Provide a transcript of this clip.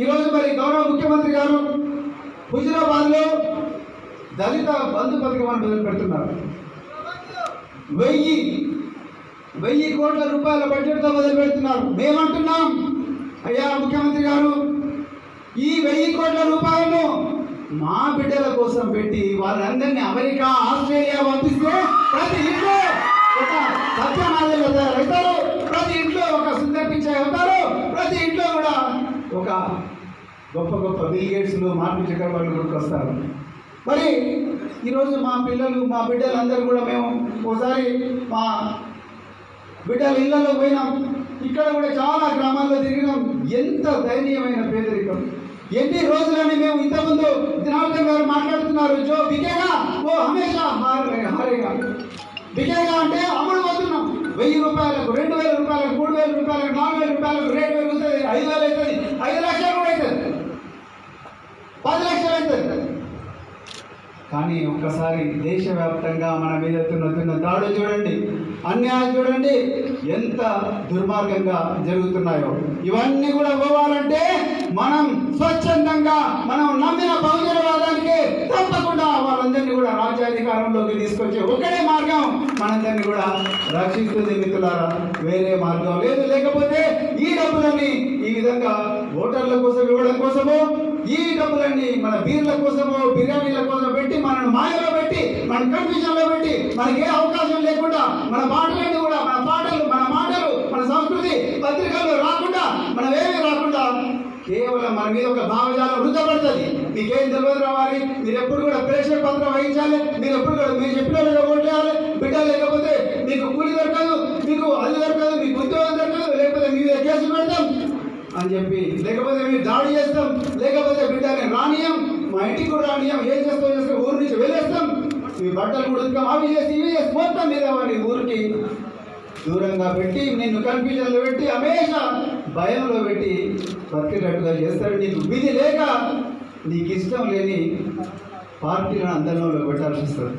ఈరోజు మరి గౌరవ ముఖ్యమంత్రి గారు హుజరాబాద్లో దళిత బంధు పథకం అని మొదలు పెడుతున్నారు. వెయ్యి వెయ్యి కోట్ల రూపాయల బడ్జెట్తో మొదలు పెడుతున్నారు. మేమంటున్నాం అయ్యా ముఖ్యమంత్రి గారు ఈ వెయ్యి కోట్ల రూపాయలను మా బిడ్డల కోసం పెట్టి వాళ్ళందరినీ అమెరికా ఆస్ట్రేలియా పంపిస్తే ప్రతి ఇంట్లో ఒక సత్యనారాయణ అవుతారు ప్రతి ఇంట్లో ఒక సుందర్ పిచ్చాయి అవుతారు ప్రతి ఇంట్లో కూడా ఒక గొప్ప గొప్ప బిల్ గేట్స్లు మార్పు చక్రవర్తులు కూడా వస్తారు మరి ఈరోజు మా పిల్లలు మా బిడ్డలందరూ కూడా మేము ఒకసారి మా బిడ్డల ఇళ్ళలో పోయినాం. ఇక్కడ కూడా చాలా గ్రామాల్లో తిరిగినాం. ఎంత దయనీయమైన పేదరికం. ఎన్ని రోజులని మేము ఇంతకుముందు దినార్థం గారు మాట్లాడుతున్నారు జో బికేగా ఓ హమేషా హారే హారేగా బికేగా అంటే అమ్ముడు పోతున్నాం వెయ్యి రూపాయలకు రెండు వేల రూపాయలకు మూడు వేల రూపాయలకు నాలుగు వేల రూపాయలకు రేటు పెరుగుతుంది ఐదు వేలు కానీ ఒక్కసారి దేశవ్యాప్తంగా మన మీద ఎత్తున్న దాడులు చూడండి అన్యాయం చూడండి ఎంత దుర్మార్గంగా జరుగుతున్నాయో. ఇవన్నీ కూడా పోవాలంటే మనం స్వచ్ఛందంగా మనం నమ్మిన బహుజనవాదానికి తప్పకుండా వాళ్ళందరినీ కూడా రాజ్యాధికారంలోకి తీసుకొచ్చే ఒకటే మార్గం మనందరినీ కూడా రక్షిస్తుంది మిత్రులారా. వేరే మార్గం లేదు. లేకపోతే ఈ డబ్బులన్నీ ఈ విధంగా ఓటర్ల కోసం ఇవ్వడం కోసము ఈ డబ్బులన్నీ మన బీర్ల కోసము బిర్యానీల కోసం మన మాయలో పెట్టి మన కన్ఫ్యూజన్లో పెట్టి మనకి ఏ అవకాశం లేకుండా మన పాటలన్నీ కూడా మన పాటలు మన మాటలు మన సంస్కృతి పత్రికలు రాకుండా మనం ఏమీ రాకుండా కేవలం మన మీద ఒక భావజాలం వృద్ధపడుతుంది మీకేం తెలియదు రావాలి మీరు ఎప్పుడు కూడా ప్రేక్షక పత్రం వహించాలి మీరు ఎప్పుడు కూడా మీరు చెప్పిన ఓట్లేయాలి బిడ్డ లేకపోతే మీకు కూలి దొరకదు మీకు అది దొరకదు మీకు ఉద్యోగం దొరకదు లేకపోతే మీ మీద కేసు పెడతాం అని చెప్పి లేకపోతే మీరు దాడి చేస్తాం లేకపోతే బిడ్డని రానియం మా ఇంటికి కూడా రానియం ఏం చేస్తాం మీ బట్టలు కూడా అవి చేసి ఇవి చేసి మొత్తం మీద వాడిని ఊరికి దూరంగా పెట్టి నిన్ను కన్ఫ్యూజన్లో పెట్టి హమేష భయంలో పెట్టి బతికేటట్టుగా చేస్తాడు. నీకు విధి లేక నీకు ఇష్టం లేని పార్టీలను అందరిలో పెట్టాల్సి వస్తుంది.